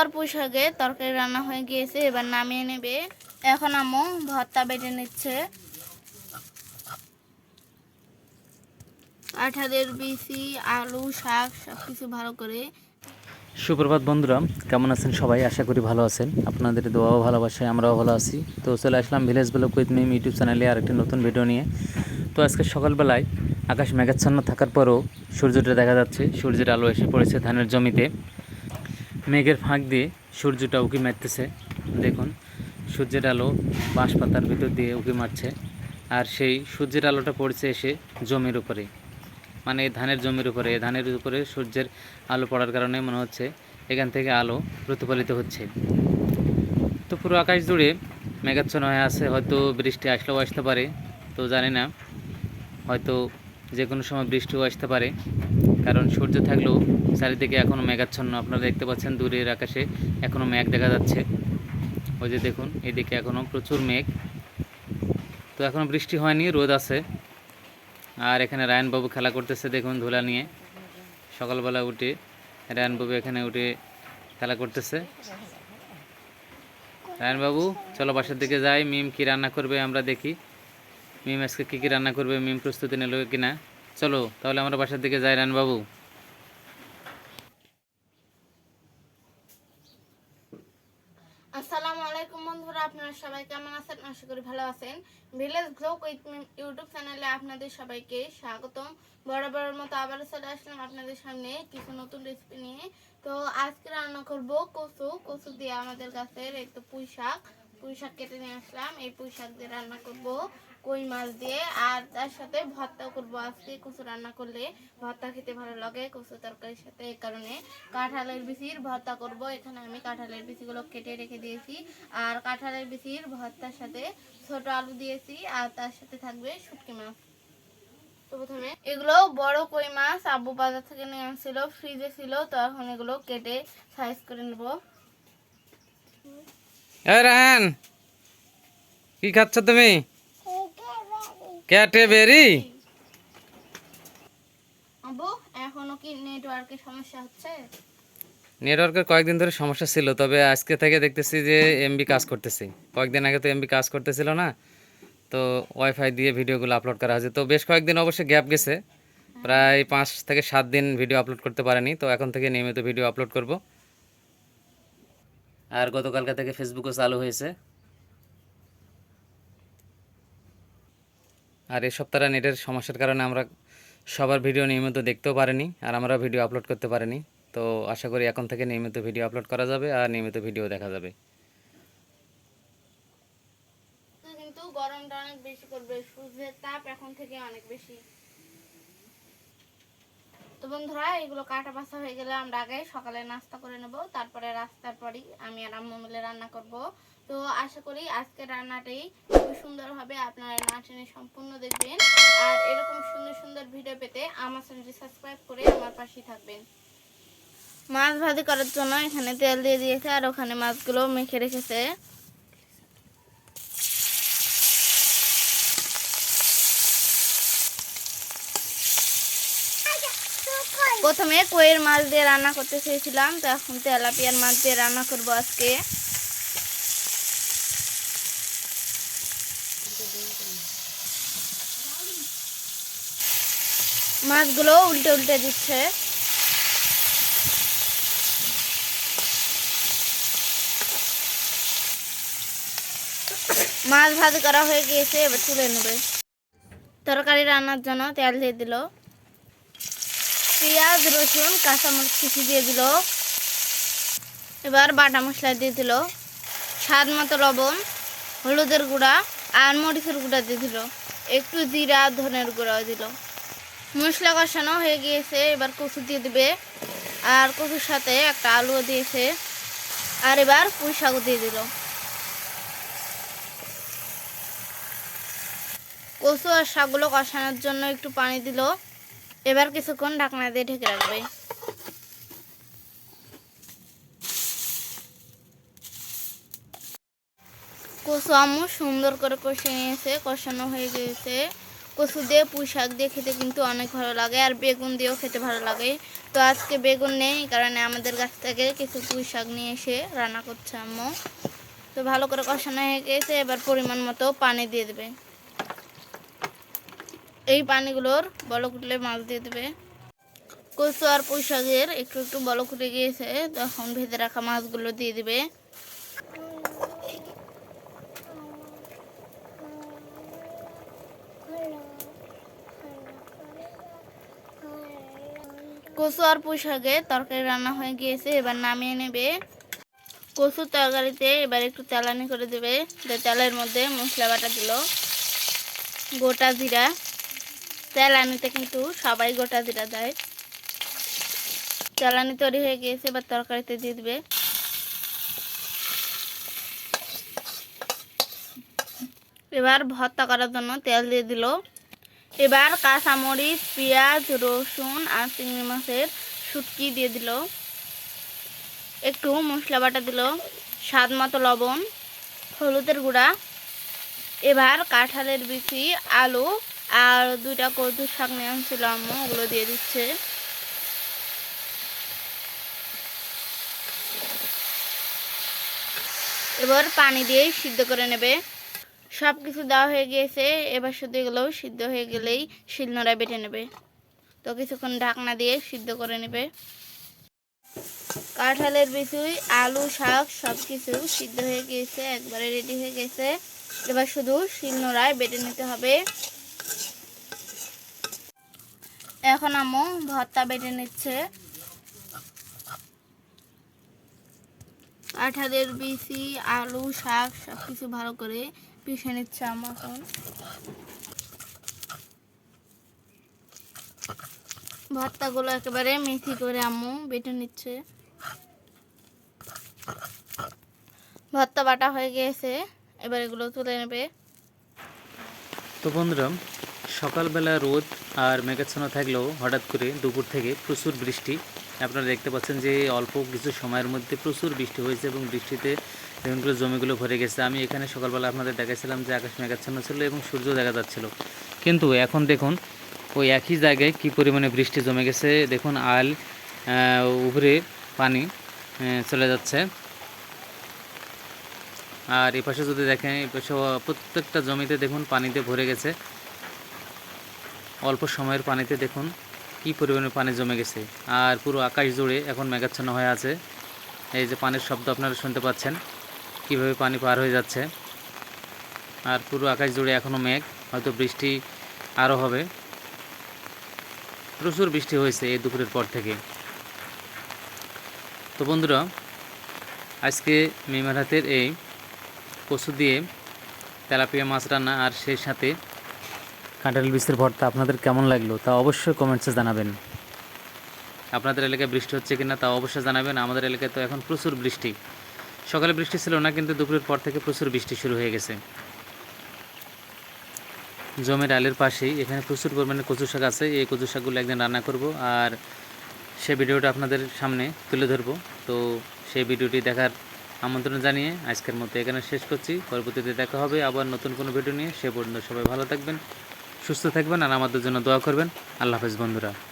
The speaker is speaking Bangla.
আর পুঁই তরকারি রান্না হয়ে গিয়েছে, এবার নামিয়ে নেবে। এখন আম্মু ভর্তা বেটে নিচ্ছে। কাঁঠালের বিচি, আলু, শাক সব কিছু ভালো করে। সুপ্রভাত বন্ধুরা, কেমন আছেন সবাই? আশা করি ভালো আছেন। আপনাদের দোয়াও ভালোবাসায় আমরাও ভালো আছি। তো চলে আসলাম village blog with Mim YouTube চ্যানেলে আরেকটি নতুন ভিডিও নিয়ে। তো আজকে সকালবেলায় আকাশ মেঘাচ্ছন্ন থাকার পরও সূর্যটা দেখা যাচ্ছে। সূর্যের আলো এসে পড়েছে ধানের জমিতে। মেঘের ফাঁক দিয়ে সূর্যটা উকি মারতেছে। দেখুন, সূর্যের আলো বাঁশ পাতার ভিতর দিয়ে উকি মারছে আর সেই সূর্যের আলোটা পড়ছে এসে জমির উপরে। মানে ধানের জমির উপরে, ধানের উপরে সূর্যের আলো পড়ার কারণে মনে হচ্ছে এখান থেকে আলো প্রতিফলিত হচ্ছে। তো পুরো আকাশ জুড়ে মেঘাচ্ছন্ন হয়ে আছে, হয়তো বৃষ্টি আসলেও আসতে পারে, তো জানি না। হয়তো যে কোনো সময় বৃষ্টিও আসতে পারে। কারণ সূর্য থাকলেও চারিদিকে এখনও মেঘাচ্ছন্ন। আপনারা দেখতে পাচ্ছেন দূরের আকাশে এখনও মেঘ দেখা যাচ্ছে। ওই যে দেখুন, এদিকে এখনও প্রচুর মেঘ। তো এখনও বৃষ্টি হয়নি, রোদ আছে। আর এখানে রায়নবাবু খেলা করতেছে দেখুন ধুলা নিয়ে। সকালবেলা উঠে রায়নবাবু এখানে উঠে খেলা করতেছে। রায়নবাবু চলো বাসার দিকে যাই। মিম কি রান্না করবে আমরা দেখি। মিম আজকে কী কী রান্না করবে? মিম প্রস্তুতি নিল কিনা? চলো, তাহলে আমরা বাসার দিকে যাই রায়নবাবু আসসালামু আলাইকুম বন্ধুরা, আপনারা সবাই কেমন আছেন? আশা করি ভালো আছেন। ভিলেজ উইথ ইউটিউব চ্যানেলে আপনাদের সবাইকে স্বাগতম। বরাবরের মতো আবারও চলে আসলাম আপনাদের সামনে কিছু নতুন রেসিপি নিয়ে। তো আজকে রান্না করব কচু। কচু দিয়ে আমাদের গাছের তো পুঁই শাক পুঁই শাক কেটে নিয়ে আসলাম। এই পুঁই শাক দিয়ে রান্না করব। কই মাছ দিয়ে, আর তার সাথে ভর্তাও করব। আজকে কচু রান্না করলে ভর্তা খেতে ভালো লাগে, কচু তরকারির সাথে এই কারণে। কাঁঠালের বিচির ভর্তা করব। এখানে আমি কাঁঠালের বিচিগুলো কেটে রেখে দিয়েছি। আর কাঁঠালের বিচির ভর্তার সাথে ছোট আলু দিয়েছি, আর তার সাথে থাকবে শুটকি মাছ। তো প্রথমে এগুলো বড় কই মাছ আব্বু বাজার থেকে নিয়ে আসছিল ফ্রিজে ছিল, তো এখন এগুলো কেটে সাইজ করে নেব। কি খাচ্ছ তুমি? ক্যাটে বেরি আব্বু এখনও কি নেটওয়ার্কের সমস্যা হচ্ছে? নেটওয়ার্কের কয়েকদিন ধরে সমস্যা ছিল তবে আজকে থেকে দেখতেছি যে এমবি কাজ করতেছে। কয়েকদিন আগে তো এমবি কাজ করতেছিল না তো ওয়াইফাই দিয়ে ভিডিওগুলো আপলোড করা হয়েছে। তো বেশ কয়েকদিন অবশ্যই গ্যাপ গেছে প্রায় পাঁচ থেকে সাত দিন ভিডিও আপলোড করতে পারেনি তো এখন থেকে নিয়মিত ভিডিও আপলোড করব। আর গতকালকা থেকে ফেসবুকও চালু হয়েছে। আর এই সপ্তাহে নেটের সমস্যার কারণে আমরা সবার ভিডিও নিয়মিত দেখতেও পারিনি আর আমরা ভিডিও আপলোড করতে পারিনি। তো আশা করি এখন থেকে নিয়মিত ভিডিও আপলোড করা যাবে আর নিয়মিত ভিডিও দেখা যাবে। কিন্তু গরমটা অনেক বেশি করবে সূর্যের তাপ এখন থেকে অনেক বেশি। বন্ধুরা, এগুলো কাটা বাছা হয়ে গেলে আমরা আগে সকালে নাস্তা করে নেব, তারপরে রাস্তার পরই আমি আর আম্মু মিলে রান্না করব। তো আশা করি আজকে রান্নাটাই খুব সুন্দর হবে আপনারা না টেনে সম্পূর্ণ দেখবেন। আর এরকম সুন্দর সুন্দর ভিডিও পেতে আমার চ্যানেলটি সাবস্ক্রাইব করে আমার পাশেই থাকবেন। মাছ ভাজি করার জন্য এখানে তেল দিয়ে দিয়েছে, আর ওখানে মাছগুলো মেখে রেখেছে। প্রথমে কইয়ের মাছ দিয়ে রান্না করতে চেয়েছিলাম, তো এখন তেলাপিয়ার মাছ দিয়ে রান্না করব আজকে। মাছগুলো উল্টে উল্টে দিচ্ছে। মাছ ভাজি করা হয়ে গিয়েছে, এবার তুলে নেবে। তরকারি রান্নার জন্য তেল দিয়ে দিল। পেঁয়াজ, রসুন, কাঁচামরিচ কুচি দিয়ে দিল। এবার বাটা মশলা দিয়ে দিল। স্বাদ মতো লবণ, হলুদের গুঁড়া আর মরিচের গুঁড়া দিয়ে দিল। একটু জিরা, ধনের গুঁড়াও দিল। মশলা কষানো হয়ে গিয়েছে, এবার কচু দিয়ে দিবে। আর কচুর সাথে একটা আলুও দিয়েছে। আর এবার পুঁই শাকও দিয়ে দিল। কচু আর শাকগুলো কষানোর জন্য একটু পানি দিল। এবার কিছুক্ষণ ঢাকনা দিয়ে ঢেকে রাখবে। কচু আম্মু সুন্দর করে কষিয়ে নিয়েছে, কষানো হয়ে গিয়েছে। কচু দিয়ে পুঁই শাক দিয়ে খেতে কিন্তু অনেক ভালো লাগে, আর বেগুন দিয়েও খেতে ভালো লাগে। তো আজকে বেগুন নেই কারণে আমাদের গাছ থেকে কিছু পুঁই শাক নিয়ে এসে রান্না করছে আম্মু। তো ভালো করে কষানো হয়ে গেছে এবার পরিমাণ মতো পানি দিয়ে দেবে। এই পানিগুলোর বলক উঠলে মাছ দিয়ে দেবে। কচু আর পুঁই শাকের একটু একটু বলক উঠে গিয়েছে, তখন ভেজে রাখা মাছগুলো দিয়ে দিবে। কচু আর পুঁই তরকারি রান্না হয়ে গিয়েছে, এবার নামিয়ে নেবে। কচুর তরকারিতে এবার একটু তেলানি করে দেবে তেলের মধ্যে মশলা বাটা দিল, গোটা জিরা। তেলানিতে কিন্তু সবাই গোটা জিরা দেয়। তেলানি তৈরি হয়ে গিয়েছে, এবার তরকারিতে দিয়ে দিবে। এবার ভর্তা করার জন্য তেল দিয়ে দিল। এবার কাঁচামরিচ, পেঁয়াজ, রসুন আর চিংড়ি মাছের শুটকি দিয়ে দিল। একটু মশলা বাটা দিল, স্বাদ মতো লবণ, হলুদের গুঁড়া। এবার কাঁঠালের বিচি, আলু আর দুইটা কদু শাক নিয়ে আনছিল আম্মু, ওগুলো দিয়ে দিচ্ছে। এবার পানি দিয়ে সিদ্ধ করে নেবে। সব কিছু দেওয়া হয়ে গিয়েছে, এবার শুধু এগুলো সিদ্ধ হয়ে গেলেই শিলনোড়ায় বেটে নেবে। তো কিছুক্ষণ ঢাকনা দিয়ে সিদ্ধ করে নেবে। কাঁঠালের বিচুই, আলু, শাক সব কিছু সিদ্ধ হয়ে গিয়েছে, একবারে রেডি হয়ে গেছে। এবার শুধু শিলনোড়ায় বেটে নিতে হবে। এখন আম্মু ভর্তা বেটে নিচ্ছে। কাঁঠালের বিচি, আলু, শাক সব কিছু ভালো করে পিষে নিচ্ছে আম্মু এখন। ভর্তাগুলো একেবারে মেথি করে আম্মু বেটে নিচ্ছে। ভর্তা বাটা হয়ে গিয়েছে এবার এগুলো তুলে নেবে। তো বন্ধুরা সকালবেলা রোদ আর মেঘাচ্ছন্ন থাকলেও হঠাৎ করে দুপুর থেকে প্রচুর বৃষ্টি। আপনারা দেখতে পাচ্ছেন যে অল্প কিছু সময়ের মধ্যে প্রচুর বৃষ্টি হয়েছে এবং বৃষ্টিতে বেগুনগুলো জমিগুলো ভরে গেছে। আমি এখানে সকালবেলা আপনাদের দেখাছিলাম যে আকাশ মেঘাচ্ছন্ন ছিল এবং সূর্য দেখা যাচ্ছিল। কিন্তু এখন দেখুন, ওই একই জায়গায় কি পরিমাণে বৃষ্টি জমে গেছে। দেখুন, আল উপরে পানি চলে যাচ্ছে। আর এই পাশে যদি দেখেন এই পাশে প্রত্যেকটা জমিতে দেখুন পানিতে ভরে গেছে। অল্প সময়ের পানিতে দেখুন কি পরিমাণে পানি জমে গেছে। আর পুরো আকাশ জুড়ে এখন মেঘাচ্ছন্ন হয়ে আছে। এই যে পানির শব্দ আপনারা শুনতে পাচ্ছেন, কীভাবে পানি পার হয়ে যাচ্ছে। আর পুরো আকাশ জুড়ে এখনও মেঘ, হয়তো বৃষ্টি আরও হবে। প্রচুর বৃষ্টি হয়েছে এই দুপুরের পর থেকে। তো বন্ধুরা, আজকে মেমার হাতের এই কচু দিয়ে তেলাপিয়া মাছ রান্না আর সেই সাথে কাঁঠাল বীজের ভর্তা আপনাদের কেমন লাগল তা অবশ্যই কমেন্টসে জানাবেন। আপনাদের এলাকায় বৃষ্টি হচ্ছে কিনা তা অবশ্যই জানাবেন, আমাদের এলাকায় তো এখন প্রচুর বৃষ্টি। সকালে বৃষ্টি ছিল না, কিন্তু দুপুরের পর থেকে প্রচুর বৃষ্টি শুরু হয়ে গেছে। জমির আলের পাশেই এখানে প্রচুর পরিমাণে কচু শাক আছে, এই কচু শাকগুলো একদিন রান্না করব আর সে ভিডিওটা আপনাদের সামনে তুলে ধরবো। তো সেই ভিডিওটি দেখার আমন্ত্রণ জানিয়ে আজকের মতো এখানে শেষ করছি, পরবর্তীতে দেখা হবে আবার নতুন কোনো ভিডিও নিয়ে, সে পর্যন্ত সবাই ভালো থাকবেন। সুস্থ থাকবেন আর আমাদের জন্য দোয়া করবেন। আল্লাহ হাফেজ বন্ধুরা।